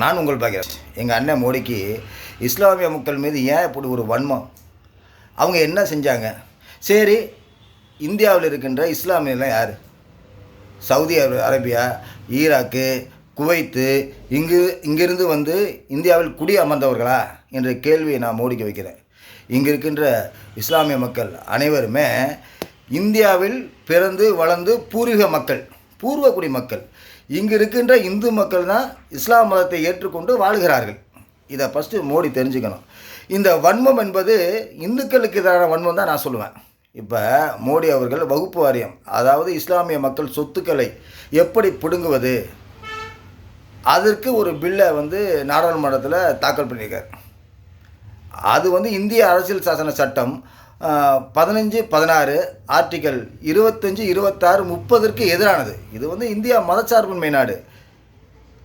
நான் உங்கள் பார்க்கிறேன் எங்கள் அண்ணன் மோடிக்கு இஸ்லாமிய மக்கள் மீது ஏன் இப்படி ஒரு வன்மம்? அவங்க என்ன செஞ்சாங்க? சரி இந்தியாவில் இருக்கின்ற இஸ்லாமியெல்லாம் யார்? சவுதி அரேபியா ஈராக்கு குவைத்து இங்கு இங்கிருந்து வந்து இந்தியாவில் குடி அமர்ந்தவர்களா? என்ற கேள்வியை நான் மோடிக்கு வைக்கிறேன். இங்கு இருக்கின்ற இஸ்லாமிய மக்கள் அனைவருமே இந்தியாவில் பிறந்து வளர்ந்து பூர்வீக மக்கள். பூர்வக்குடி மக்கள். இங்கு இருக்கின்ற இந்து மக்கள் தான் இஸ்லாம் மதத்தை ஏற்றுக்கொண்டு வாழ்கிறார்கள். இதை ஃபஸ்ட்டு மோடி தெரிஞ்சுக்கணும். இந்த வன்மம் என்பது இந்துக்களுக்கு எதிரான வன்மம் தான் நான் சொல்லுவேன். இப்போ மோடி அவர்கள் வகுப்பு வாரியம் அதாவது இஸ்லாமிய மக்கள் சொத்துக்களை எப்படி பிடுங்குவது அதற்கு ஒரு பில்லை வந்து நாடாளுமன்றத்தில் தாக்கல் பண்ணியிருக்கார். அது வந்து இந்திய அரசியல் சாசன சட்டம் பதினஞ்சு பதினாறு ஆர்டிக்கல் இருபத்தஞ்சி இருபத்தாறு முப்பதற்கு எதிரானது. இது வந்து இந்தியா மதச்சார்பின்மை நாடு.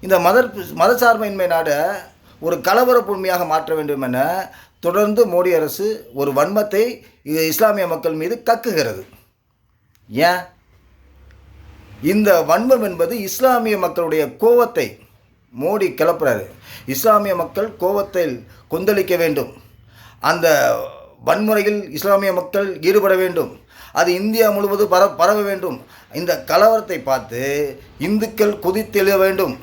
இந்த மத மதச்சார்பின்மை நாடை ஒரு கலவர பூமியாக மாற்ற வேண்டும் என தொடர்ந்து மோடி அரசு ஒரு வன்மத்தை இஸ்லாமிய மக்கள் மீது கக்குகிறது. ஏன்? இந்த வன்மம் என்பது இஸ்லாமிய மக்களுடைய கோவத்தை மோடி கிளப்புறாரு. இஸ்லாமிய மக்கள் கோவத்தில் கொந்தளிக்க வேண்டும். அந்த வன்முறையில் இஸ்லாமிய மக்கள் ஈடுபட வேண்டும். அது இந்தியா முழுவதும் பர பரவ வேண்டும். இந்த கலவரத்தை பார்த்து இந்துக்கள் குதித்தெழ வேண்டும்.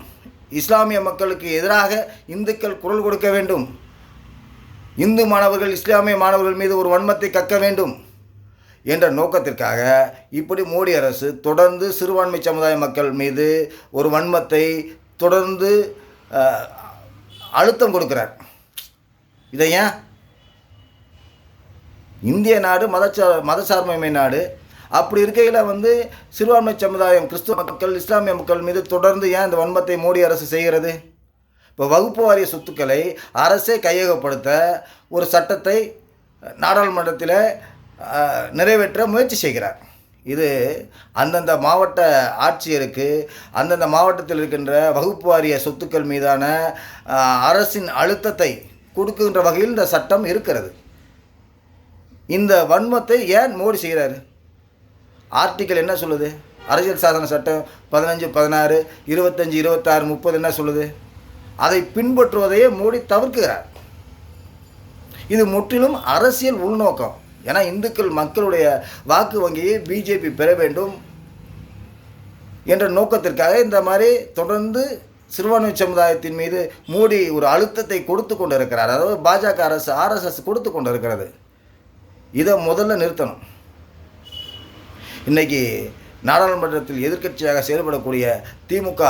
இஸ்லாமிய மக்களுக்கு எதிராக இந்துக்கள் குரல் கொடுக்க வேண்டும். இந்து மாணவர்கள் இஸ்லாமிய மாணவர்கள் மீது ஒரு வன்மத்தை கக்க வேண்டும் என்ற நோக்கத்திற்காக இப்படி மோடி அரசு தொடர்ந்து சிறுபான்மை சமுதாய மக்கள் மீது ஒரு வன்மத்தை தொடர்ந்து அழுத்தம் கொடுக்கிறார். இதை ஏன் இந்திய நாடு மதச்சா மதசார்மை நாடு. அப்படி இருக்கையில் வந்து சிறுபான்மை சமுதாயம் கிறிஸ்துவ மக்கள் இஸ்லாமிய மக்கள் மீது தொடர்ந்து ஏன் இந்த வன்மத்தை மோடி அரசு செய்கிறது? இப்போ வகுப்பு வாரிய சொத்துக்களை அரசே கையகப்படுத்த ஒரு சட்டத்தை நாடாளுமன்றத்தில் நிறைவேற்ற முயற்சி செய்கிறார். இது அந்தந்த மாவட்ட ஆட்சியருக்கு அந்தந்த மாவட்டத்தில் இருக்கின்ற வகுப்பு வாரிய சொத்துக்கள் மீதான அரசின் அழுத்தத்தை கொடுக்கின்ற வகையில் இந்த சட்டம் இருக்கிறது. இந்த வன்மத்தை ஏன் மோடி செய்கிறாரு? ஆர்டிக்கல் என்ன சொல்லுது? அரசியல் சாசன சட்டம் பதினஞ்சு பதினாறு இருபத்தஞ்சி இருபத்தாறு முப்பது என்ன சொல்லுது? அதை பின்பற்றுவதையே மோடி தவிர்க்கிறார். இது முற்றிலும் அரசியல் உள்நோக்கம். ஏன்னா இந்துக்கள் மக்களுடைய வாக்கு வங்கியை பிஜேபி பெற வேண்டும் என்ற நோக்கத்திற்காக இந்த மாதிரி தொடர்ந்து சிறுபான்மை சமுதாயத்தின் மீது மோடி ஒரு அழுத்தத்தை கொடுத்து கொண்டு இருக்கிறார் அதாவது பாஜக அரசு ஆர்எஸ்எஸ் கொடுத்து கொண்டு இருக்கிறது இதை முதல்ல நிறுத்தணும். இன்றைக்கி நாடாளுமன்றத்தில் எதிர்க்கட்சியாக செயல்படக்கூடிய திமுக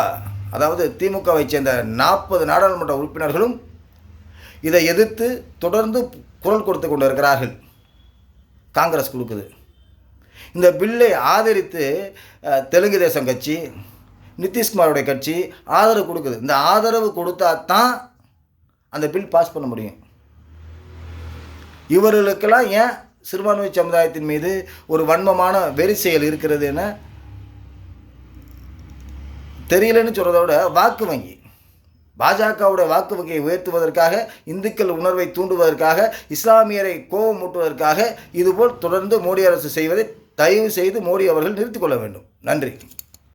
அதாவது திமுகவை சேர்ந்த நாற்பது நாடாளுமன்ற உறுப்பினர்களும் இதை எதிர்த்து தொடர்ந்து குரல் கொடுத்து கொண்டு இருக்கிறார்கள் காங்கிரஸ் கொடுக்குது இந்த பில்லை ஆதரித்து தெலுங்கு தேசம் கட்சி நிதிஷ்குமாரோடைய கட்சி ஆதரவு கொடுக்குது. இந்த ஆதரவு கொடுத்தா தான் அந்த பில் பாஸ் பண்ண முடியும். இவர்களுக்கெல்லாம் ஏன் சிறுபான்மை சமுதாயத்தின் மீது ஒரு வன்மமான வெறி செயல் இருக்கிறது என தெரியலன்னு சொல்கிறத விட வாக்கு வங்கி பாஜகவுடைய வாக்கு வங்கியை உயர்த்துவதற்காக இந்துக்கள் உணர்வை தூண்டுவதற்காக இஸ்லாமியரை கோபம் மூட்டுவதற்காக இதுபோல் தொடர்ந்து மோடி அரசு செய்வதை தயவு செய்து மோடி அவர்கள் நிறுத்திக்கொள்ள வேண்டும். நன்றி.